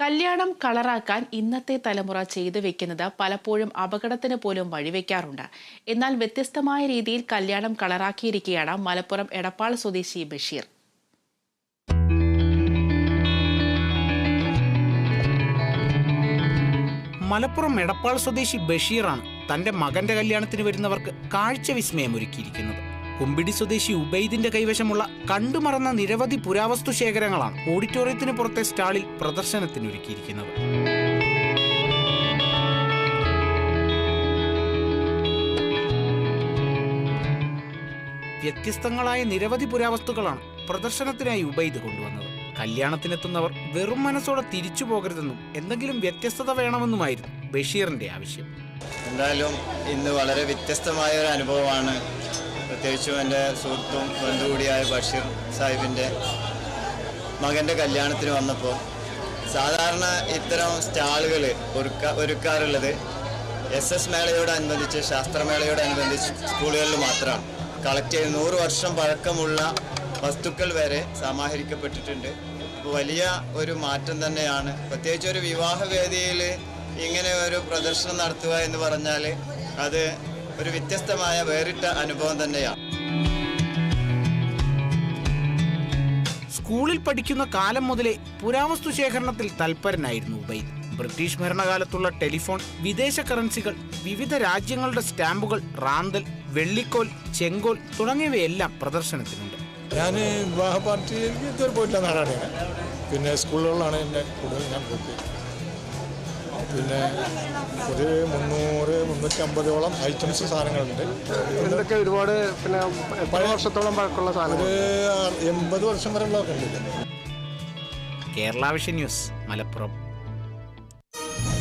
കല്യാണം കളറാക്കാൻ ഇന്നത്തെ തലമുറ ചെയ്തു വെക്കുന്നത് പലപ്പോഴും അപകടത്തിന് പോലും വഴിവെക്കാറുണ്ട്. എന്നാൽ വ്യത്യസ്തമായ രീതിയിൽ കല്യാണം കളറാക്കിയിരിക്കുകയാണ് മലപ്പുറം എടപ്പാൾ സ്വദേശി ബഷീർ. മലപ്പുറം എടപ്പാൾ സ്വദേശി ബഷീറാണ് തന്റെ മകന്റെ കല്യാണത്തിന് വരുന്നവർക്ക് കാഴ്ച വിസ്മയം ഒരുക്കിയിരിക്കുന്നത് കുമ്പിടി സ്വദേശി ഉബൈദിന്റെ കൈവശമുള്ള കണ്ടുമറന്ന നിരവധി പുരാവസ്തു ശേഖരങ്ങളാണ് ഓഡിറ്റോറിയത്തിന് പുറത്തെ സ്റ്റാളിൽ പ്രദർശനത്തിനൊരുക്കിയിരിക്കുന്നത്. വ്യത്യസ്തങ്ങളായ നിരവധി പുരാവസ്തുക്കളാണ് പ്രദർശനത്തിനായി ഉബൈദ് കൊണ്ടുവന്നത്. കല്യാണത്തിനെത്തുന്നവർ വെറും മനസ്സോടെ തിരിച്ചു പോകരുതെന്നും എന്തെങ്കിലും വ്യത്യസ്തത വേണമെന്നുമായിരുന്നു ബഷീറിന്റെ ആവശ്യം. എന്തായാലും ഇന്ന് വളരെ വ്യത്യസ്തമായ ഒരു അനുഭവമാണ്. പ്രത്യേകിച്ചും എന്റെ സുഹൃത്തും ബന്ധു കൂടിയായ ബഷീർ സാഹിബിന്റെ മകന്റെ കല്യാണത്തിന് വന്നപ്പോൾ സാധാരണ ഇത്തരം സ്റ്റാളുകൾ ഒരുക്ക ഒരുക്കാറുള്ളത് എസ് എസ് മേളയോടനുബന്ധിച്ച് ശാസ്ത്രമേളയോടനുബന്ധിച്ച് സ്കൂളുകളിൽ മാത്രമാണ്. കളക്ട് ചെയ്ത് നൂറ് വർഷം പഴക്കമുള്ള വസ്തുക്കൾ വരെ സമാഹരിക്കപ്പെട്ടിട്ടുണ്ട്. വലിയ ഒരു മാറ്റം തന്നെയാണ്. പ്രത്യേകിച്ച് ഒരു വിവാഹ വേദിയിൽ ഇങ്ങനെ ഒരു പ്രദർശനം നടത്തുക എന്ന് പറഞ്ഞാൽ അത് ഒരു വ്യത്യസ്തമായ വേറിട്ട അനുഭവം തന്നെയാണ്. സ്കൂളിൽ പഠിക്കുന്ന കാലം മുതലേ പുരാവസ്തു ശേഖരണത്തിൽ തൽപരനായിരുന്നു ഉബൈദ് ബ്രിട്ടീഷ് ഭരണകാലത്തുള്ള ടെലിഫോൺ വിദേശ കറൻസികൾ വിവിധ രാജ്യങ്ങളുടെ സ്റ്റാമ്പുകൾ റാന്തൽ വെള്ളിക്കോൽ ചെങ്കോൽ തുടങ്ങിയവയെല്ലാം പ്രദർശനത്തിനുണ്ട്. ഞാൻ വിവാഹ പാർട്ടിയിലേക്ക് ഇതുവരെ പോയിട്ടില്ല നാടാണ് പിന്നെ സ്കൂളുകളിലാണ് എന്റെ കൂടുതൽ ഞാൻ പോക്ക്. പിന്നെ ഒരു മുന്നൂറ് മുന്നൂറ്റി അമ്പതോളം ഐറ്റംസ് സാധനങ്ങളുണ്ട്. ഇതൊക്കെ ഒരുപാട് പിന്നെ പല വർഷത്തോളം പഴക്കമുള്ള സാധനങ്ങൾ എൺപത് വർഷം വരെയുള്ളതൊക്കെ ഉണ്ട് കേരള വിഷൻ ന്യൂസ് മലപ്പുറം.